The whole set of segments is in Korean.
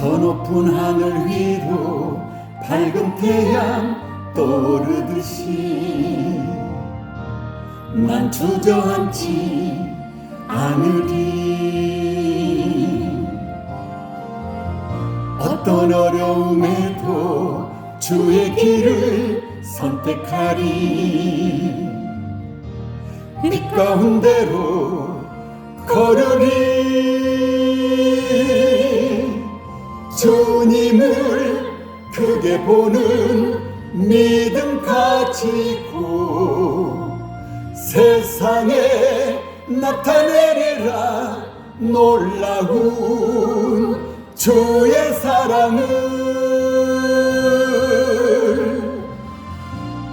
저 높은 하늘 위로 밝은 태양 떠오르듯이 난 주저앉지 않으리 어떤 어려움에도 주의 길을 선택하리. 빛 가운데로 걸으리 보는 믿음 가지고 세상에 나타내리라 놀라운 주의 사랑을.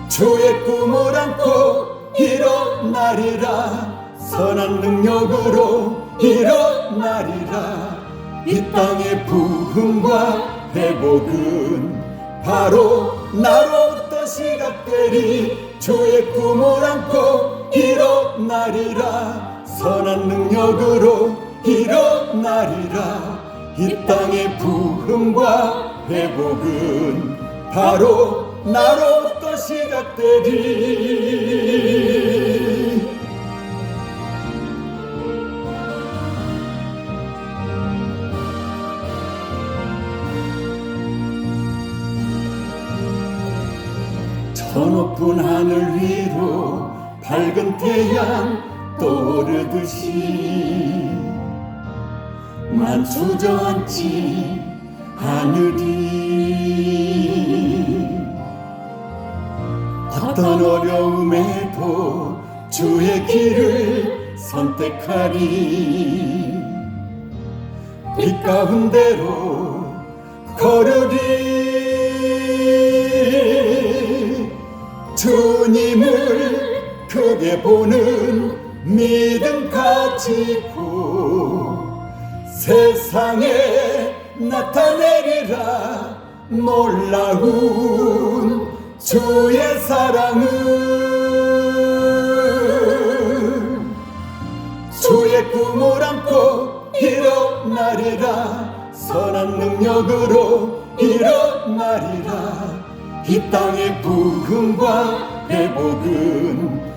주의 꿈을 안고 일어나리라. 선한 능력으로 일어나리라. 이 땅의 부흥과 회복은 바로 나로부터 시작되리 주의 꿈을 안고 일어나리라. 선한 능력으로 일어나리라. 이 땅의 부흥과 회복은 바로 나로부터 시작되리 저 높은 하늘 위로 밝은 태양 떠오르듯이 난 주저앉지 않으리 어떤 어려움에도 주의 길을 선택하리. 빛 가운데로 걸으리 크게 보는 믿음 가지고 세상에 나타내리라 놀라운 주의 사랑을 주의 꿈을 안고 일어나리라 선한 능력으로 일어나리라 이 땅의 부흥과 회복은